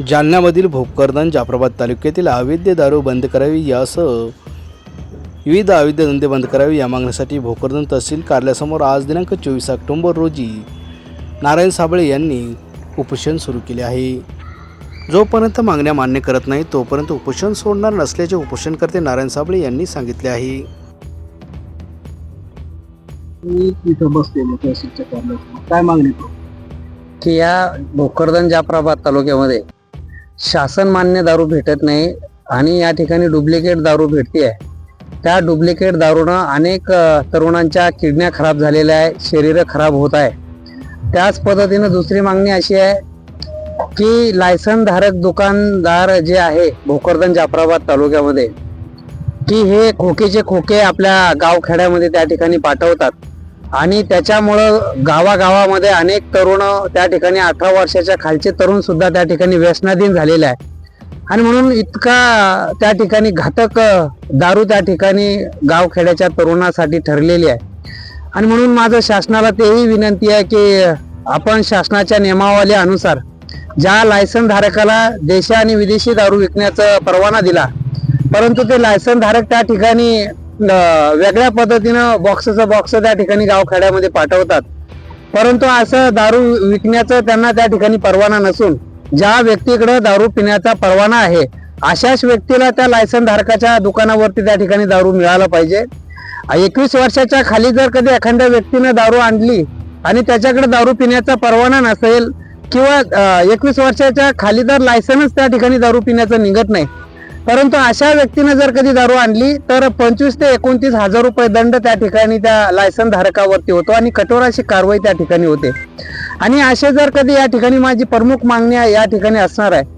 जालन्यामधील भोकरदन जाफराबाद तालुक्यातील अवैध दारू बंद करावी यासह विविध अवैध धंदे बंद करावे या मागणीसाठी भोकरदन तहसील कार्यालयासमोर आज दिनांक चोवीस ऑक्टोबर रोजी नारायण साबळे यांनी उपोषण सुरू केले आहे. जोपर्यंत मागण्या मान्य करत नाही तोपर्यंत उपोषण सोडणार नसल्याचे उपोषणकर्ते नारायण साबळे यांनी सांगितले आहे. मी इथं बसलेलो तहसीलच्या कार्यालयात काय मागणी करू की या भोकरदन जाफराबाद तालुक्यामध्ये शासन मान्य दारू भेटत नाही आणि या ठिकाणी डुप्लिकेट दारू भेटते आहे त्या डुप्लिकेट दारूनं अनेक तरुणांच्या किडन्या खराब झालेल्या आहे शरीर खराब होत आहे. त्याच पद्धतीनं दुसरी मागणी अशी आहे की लायसन धारक दुकानदार जे आहे भोकरदन जाफराबाद तालुक्यामध्ये की हे खोकेचे खोके आपल्या गावखेड्यामध्ये त्या ठिकाणी पाठवतात. आणि त्याच्यामुळं गावागावामध्ये अनेक तरुण त्या ठिकाणी अठरा वर्षाच्या खालचे तरुण सुद्धा त्या ठिकाणी व्यसनाधीन झालेले आहे आणि म्हणून इतका त्या ठिकाणी घातक दारू त्या ठिकाणी गावखेड्याच्या तरुणासाठी ठरलेली आहे. आणि म्हणून माझं शासनाला तेही विनंती आहे की आपण शासनाच्या नियमावली अनुसार ज्या लायसन धारकाला देशी आणि विदेशी दारू विकण्याचा परवाना दिला परंतु ते लायसन धारक त्या ठिकाणी वेगळ्या पद्धतीनं बॉक्सचा बॉक्स त्या ठिकाणी गावखेड्यामध्ये पाठवतात. परंतु असं दारू विकण्याचं त्यांना त्या ठिकाणी परवाना नसून ज्या व्यक्तीकडे दारू पिण्याचा परवाना आहे अशाच व्यक्तीला त्या लायसन धारकाच्या दुकानावरती त्या ठिकाणी दारू मिळाला पाहिजे. एकवीस वर्षाच्या खाली जर कधी एखाद्या व्यक्तीनं दारू आणली आणि त्याच्याकडे दारू पिण्याचा परवाना नसेल किंवा एकवीस वर्षाच्या खाली जर लायसनच त्या ठिकाणी दारू पिण्याचं निघत नाही परंतु अशा व्यक्तीने जर कधी दारू आणली तर पंचवीस ते एकोणतीस हजार रुपये दंड त्या ठिकाणी त्या लायसन धारकावरती होतो आणि कठोर अशी कारवाई त्या ठिकाणी होते. आणि असे जर कधी या ठिकाणी माझी प्रमुख मागणी या ठिकाणी असणार आहे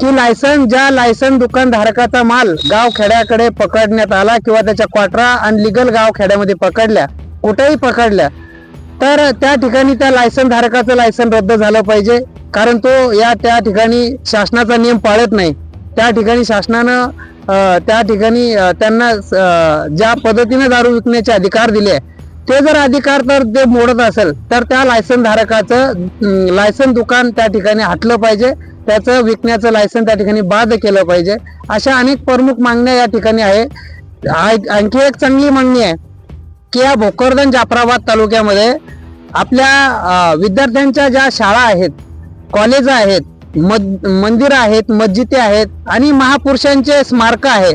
की लायसन ज्या लायसन दुकानधारकाचा माल गाव खेड्याकडे पकडण्यात आला किंवा त्याच्या क्वाटरा आणि लिगल गाव खेड्यामध्ये पकडल्या कुठेही पकडल्या तर त्या ठिकाणी त्या लायसन धारकाचं लायसन रद्द झालं पाहिजे. कारण तो या त्या ठिकाणी शासनाचा नियम पाळत नाही. त्या ठिकाणी शासनानं त्या ठिकाणी त्यांना ज्या पद्धतीने दारू विकण्याचे अधिकार दिले ते जर अधिकार तर ते मोडत असेल तर त्या लायसन धारकाचं लायसन दुकान त्या ठिकाणी हटलं पाहिजे त्याचं विकण्याचं लायसन त्या ठिकाणी बाद केलं पाहिजे अशा अनेक प्रमुख मागण्या या ठिकाणी आहे. आणखी एक चांगली मागणी आहे की या भोकरदन जाफराबाद तालुक्यामध्ये आपल्या विद्यार्थ्यांच्या ज्या शाळा आहेत कॉलेज आहेत मंदिरं आहेत मस्जिदी आहेत आणि महापुरुषांचे स्मारक आहे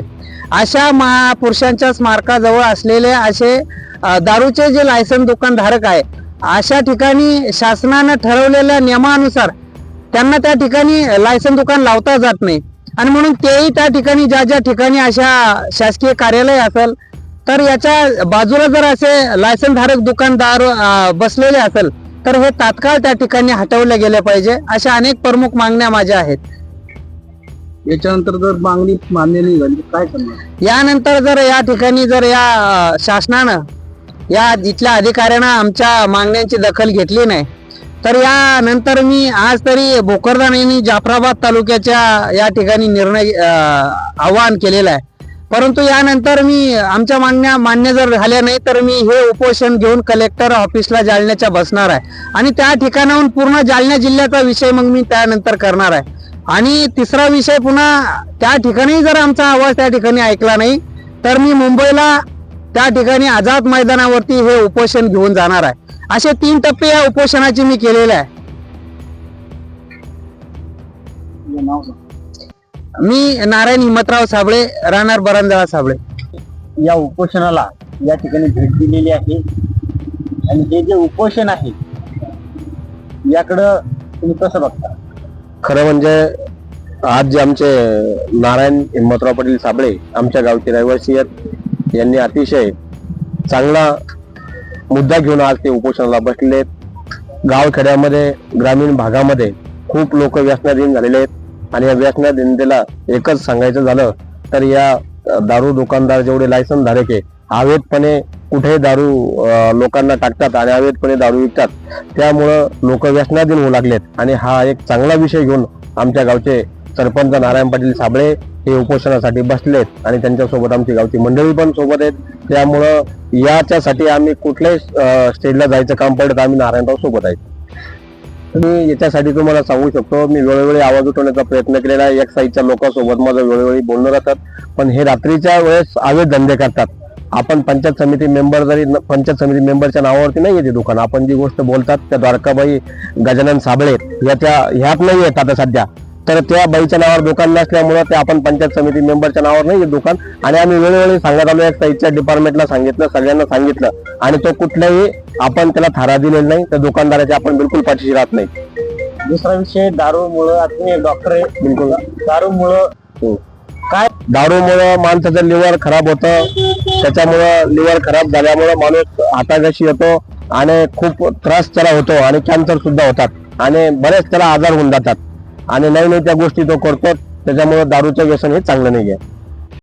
अशा महापुरुषांच्या स्मारकाजवळ असलेले असे दारूचे जे लायसन दुकानधारक आहे अशा ठिकाणी शासनानं ठरवलेल्या नियमानुसार त्यांना त्या ठिकाणी लायसन दुकान लावता जात नाही. आणि म्हणून तेही त्या ठिकाणी ज्या ज्या ठिकाणी अशा शासकीय कार्यालय असेल तर याच्या बाजूला जर असे लायसन धारक दुकानदार बसलेले असेल तर हे तात्काळ त्या ठिकाणी हटवले गेले पाहिजे अशा अनेक प्रमुख मागण्या माझ्या आहेत. याच्यानंतर जर मागणी मान्य नाही झाली काय करणार? यानंतर जर या ठिकाणी जर या शासनानं या इथल्या अधिकाऱ्यांना आमच्या मागण्यांची दखल घेतली नाही तर यानंतर मी आज तरी भोकरदान आणि जाफराबाद तालुक्याच्या या ठिकाणी निर्णय आवाहन केलेलं आहे. परंतु यानंतर मी आमच्या मागण्या मान्य जर झाल्या नाही तर मी हे उपोषण घेऊन कलेक्टर ऑफिसला जालन्याच्या बसणार आहे. आणि त्या ठिकाणाहून पूर्ण जालना जिल्ह्याचा विषय मग मी त्यानंतर करणार आहे. आणि तिसरा विषय पुन्हा त्या ठिकाणी जर आमचा आवाज त्या ठिकाणी ऐकला नाही तर मी मुंबईला त्या ठिकाणी आझाद मैदानावरती हे उपोषण घेऊन जाणार आहे. असे तीन टप्पे या उपोषणाचे मी केलेले आहे. नाव मी नारायण हिमतराव साबळे राहणार बरंजाळा साबळे. या उपोषणाला या ठिकाणी भेट दिलेली आहे. आणि हे जे उपोषण आहे याकडं तुम्ही कसं बघता? खरं म्हणजे आज जे आमचे नारायण हिम्मतराव पाटील साबळे आमच्या गावचे रहिवासी आहेत यांनी अतिशय चांगला मुद्दा घेऊन आज ते उपोषणाला बसले आहेत गावखेड्यामध्ये ग्रामीण भागामध्ये खूप लोक व्यसनाधीन झालेले आहेत. आणि या व्यसनाधीनतेला एकच सांगायचं झालं तर या दारू दुकानदार जेवढे लायसन धारक आहे अवैधपणे कुठेही दारू लोकांना टाकतात आणि अवैधपणे दारू विकतात त्यामुळं लोक व्यसनाधीन होऊ लागलेत. आणि हा एक चांगला विषय घेऊन आमच्या गावचे सरपंच नारायण पाटील साबळे हे उपोषणासाठी बसलेत आणि त्यांच्यासोबत आमची गावची मंडळी पण सोबत आहेत. त्यामुळं याच्यासाठी आम्ही कुठल्याही स्टेजला जायचं काम पडत आम्ही नारायणराव सोबत आहेत मी याच्यासाठी तुम्हाला सांगू शकतो मी वेळोवेळी आवाज उठवण्याचा प्रयत्न केलेला आहे. एक साईडच्या लोकांसोबत माझं वेळोवेळी बोलणं राहतात. पण हे रात्रीच्या वेळेस अवैध धंदे करतात. आपण पंचायत समिती मेंबर जरी पंचायत समिती मेंबरच्या नावावरती नाही येते दुकान. आपण जी गोष्ट बोलतात त्या द्वारकाबाई गजानन साबळे याच्या ह्यात नाही येत आता सध्या. तर त्या बाईच्या नावावर दुकान नसल्यामुळे ते आपण पंचायत समिती मेंबरच्या नावावर नाही दुकान. आणि आम्ही वेळोवेळी सांगत आलो एक साईडच्या डिपार्टमेंटला सांगितलं सगळ्यांना सांगितलं. आणि तो कुठलाही आपण त्याला थारा दिलेला नाही त्या दुकानदाराच्या आपण बिलकुल पाठीशी राहत नाही. दुसरा विषय दारूमुळं आता डॉक्टर आहे. बिलकुल. दारूमुळं दारूमुळं माणसाचं लिव्हर खराब होतं त्याच्यामुळं लिव्हर खराब झाल्यामुळं माणूस हाताघाशी येतो आणि खूप त्रास त्याला होतो आणि कॅन्सर सुद्धा होतात आणि बरेच त्याला आजार होऊन जातात. आणि नाही नाही त्या गोष्टी तो करतो त्याच्यामुळे दारूचं व्यसन हे चांगलं नाही आहे